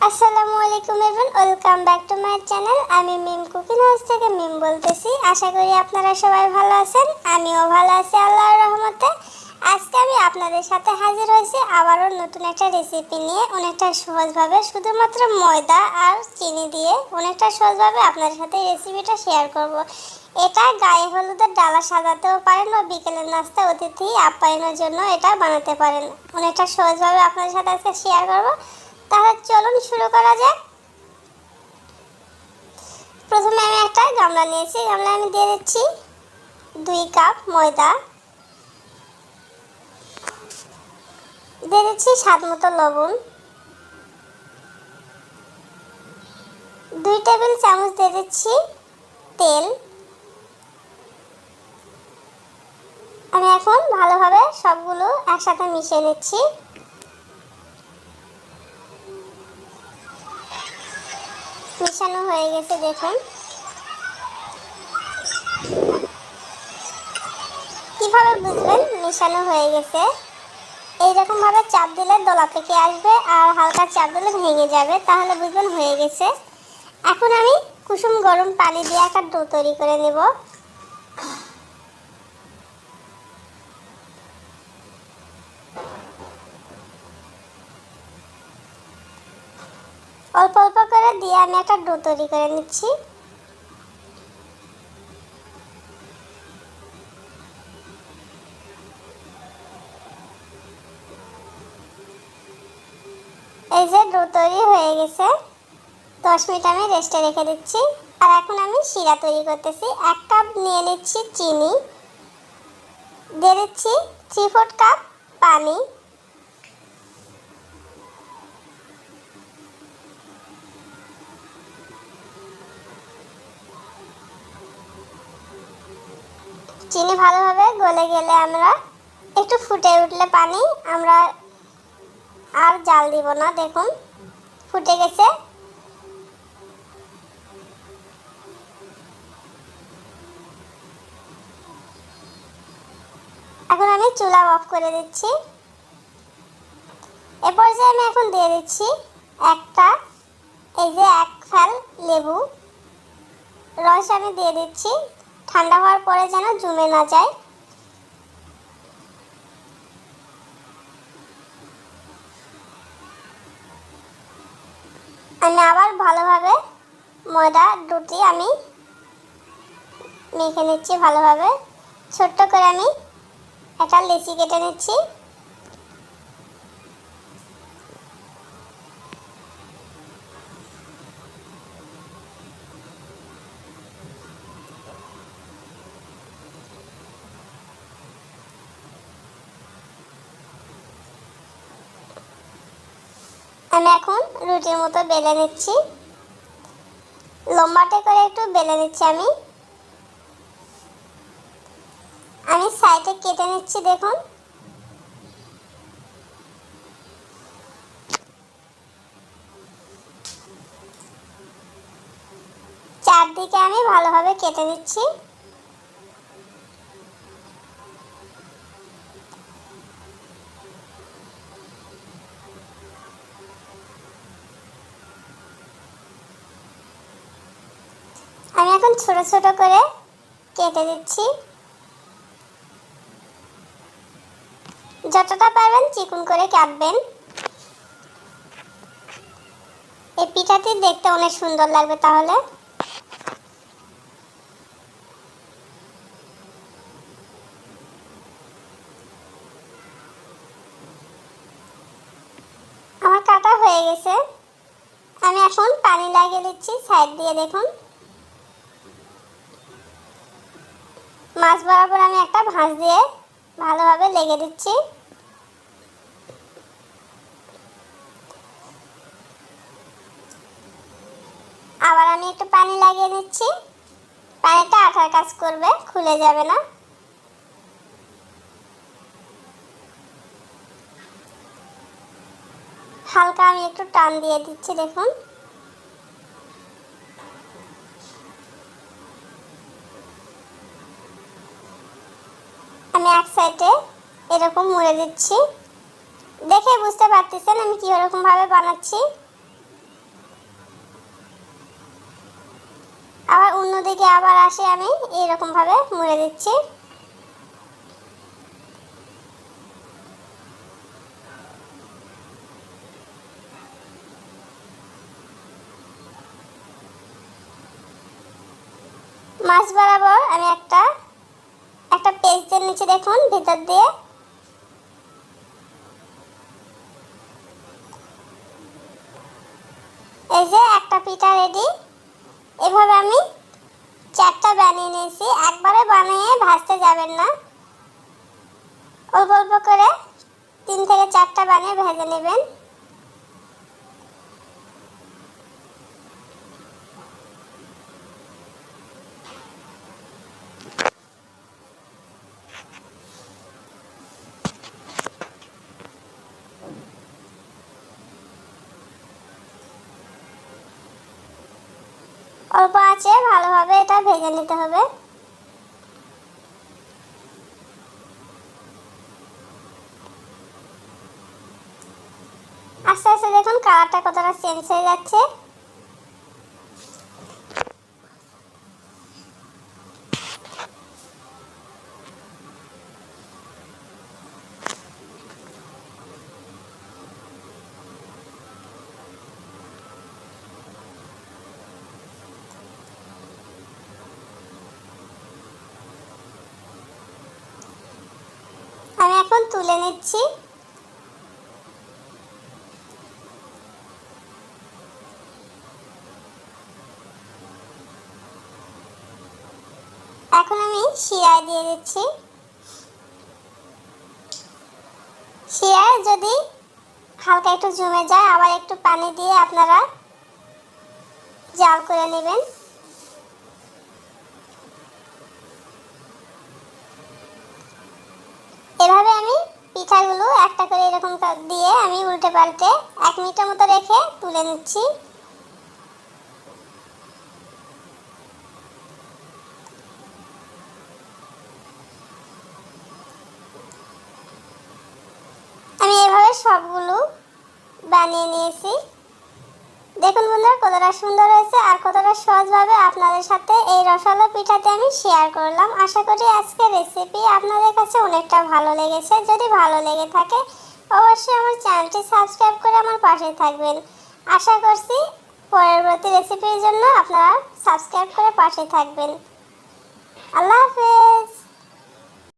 আসসালামু আলাইকুম everyone welcome back to my channel আমি মিম কুকিং হাউস থেকে মিম বলতেছি। আশা করি আপনারা সবাই ভালো আছেন, আমিও ভালো আছি আল্লাহর রহমতে। আজকে আমি আপনাদের সাথে হাজির হয়েছি আবারও নতুন একটা রেসিপি নিয়ে, অনেকটা সহজভাবে, শুধুমাত্র ময়দা আর চিনি দিয়ে অনেকটা সহজভাবে আপনাদের সাথে রেসিপিটা শেয়ার করব। এটা গায়ে হলুদের ডালা সাজাতেও পারেন বা বিকেলের নাস্তা অতিথি আপ্যায়নের জন্য এটা বানাতে পারেন। অনেকটা সহজভাবে আপনাদের সাথে আজকে শেয়ার করব। তাহলে চলুন শুরু করা যাক। প্রথমে আমি একটা গামলা নিয়েছি গামলা আমি দিয়ে দিচ্ছি দুই কাপ ময়দা। দিয়ে দিচ্ছি স্বাদ মতো লবণ। দুই টেবিল চামচ দিয়ে দিচ্ছি তেল। আমি এখন ভালোভাবে সবগুলো একসাথে মিশিয়ে নিচ্ছি। মেশানো হয়ে গেছে, দেখুন। কীভাবে বুঝবেন মেশানো হয়ে গেছে? এইরকমভাবে চাপ দিলে দোলা থেকে আসবে আর হালকা চাপ দিলে ভেঙে যাবে, তাহলে বুঝবেন হয়ে গেছে। এখন আমি কুসুম গরম পানি দিয়ে একটা ডো তৈরি করে নেব। অল্প অল্প করে দিয়ে আমি একটা ডো তৈরি করে নিচ্ছি। এই যে ডো তৈরি হয়ে গেছে। দশ মিনিট আমি রেস্টে রেখে দিচ্ছি। আর এখন আমি শিরা তৈরি করতেছি। এক কাপ নিয়ে নিচ্ছি চিনি। দিয়ে দিচ্ছি থ্রি ফোর্থ কাপ পানি। চিনি ভালোভাবে গলে গেলে আমরা একটু ফুটে উঠলে পানি, আমরা আর জাল দিব না, দেখুন, ফুটে গেছে। এখন আমি চুলা অফ করে দিচ্ছি। এ পর্যায়ে আমি এখন দিয়ে দিচ্ছি একটা, এই যে এক ফ্যাল লেবু। রস আমি দিয়ে দিচ্ছি। ঠান্ডা হওয়ার পরে যেন জমে না যায়। আমি আবার ভালোভাবে ময়দা দুটি আমি মেখে নিচ্ছি ভালোভাবে। ছোট্ট করে আমি একটা লেচি কেটে নিচ্ছি। আমি এখন রুটির মতো বেলে নিচ্ছি। লম্বাটে করে একটু বেলে নিচ্ছি আমি। আমি সাইডে কেটে নিচ্ছি, দেখুন। চারদিকে আমি ভালোভাবে কেটে নিচ্ছি। এখন ছোট ছোট করে কেটে দিচ্ছি। যতটা পারবেন চিকুন করে কাটবেন। এই পিঠাটি দেখতে অনেক সুন্দর লাগবে তাহলে। আমার কাটা হয়ে গেছে। আমি এখন পানি লাগিয়ে দিচ্ছি, সাইড দিয়ে দেখুন। মাছ বরাবর আমি একটা ভাঁজ দিয়ে ভালোভাবে লেগে দিচ্ছি। আবার আমি একটু পানি লাগিয়ে নিচ্ছি পানিটা আঠার কাজ করবে, খুলে যাবে না। হালকা আমি একটু টান দিয়ে দিচ্ছি, দেখুন। করে দিচ্ছি। দেখে বুঝতে পারতেছেন আমি কী ভাবে বানাচ্ছি। আবার অন্যদিকে আবার আসে আমি এরকমভাবে মুড়ে দিচ্ছি। মাছ বরাবর আমি একটা। একটা পেস্টের নিচে দেখুন, ভেতর দিয়ে এই যে একটা পিঠা রেডি। এভাবে আমি চারটা বানিয়ে নিয়েছি। একবারে বানিয়ে ভাজতে যাবেন না। অল্প অল্প করে তিন থেকে চারটা বানিয়ে ভেজে নেবেন। অল্প আছে, ভালোভাবে এটা ভেজে নিতে হবে। আস্তে আস্তে দেখুন কালারটা কতটা চেঞ্জ হয়ে যাচ্ছে আমি এখন তুলে নিচ্ছি। এখন আমি শিরায় দিয়ে দিচ্ছি। শিরায় যদি হালকা একটু জমে যায়, আবার একটু পানি দিয়ে আপনারা জাল করে নেবেন। কা- দিয়ে আমি উল্টে পাল্টে এক মিনিটের মতো রেখে তুলে নিচ্ছি। আমি এভাবে সবগুলো বানিয়ে নিয়েছি। দেখুন বন্ধুরা, কতটা সুন্দর হয়েছে আর কতটা সহজভাবে আপনাদের সাথে এই রসালো পিঠাতে আমি শেয়ার করলাম। আশা করি আজকের রেসিপি আপনাদের কাছে অনেকটা ভালো লেগেছে। যদি ভালো লেগে থাকে অবশ্যই আমার চ্যানেলটি সাবস্ক্রাইব করে আমার পাশে থাকবেন। আশা করছি পরবর্তী রেসিপির জন্য আপনারা সাবস্ক্রাইব করে পাশে থাকবেন। আল্লাহ হাফেজ।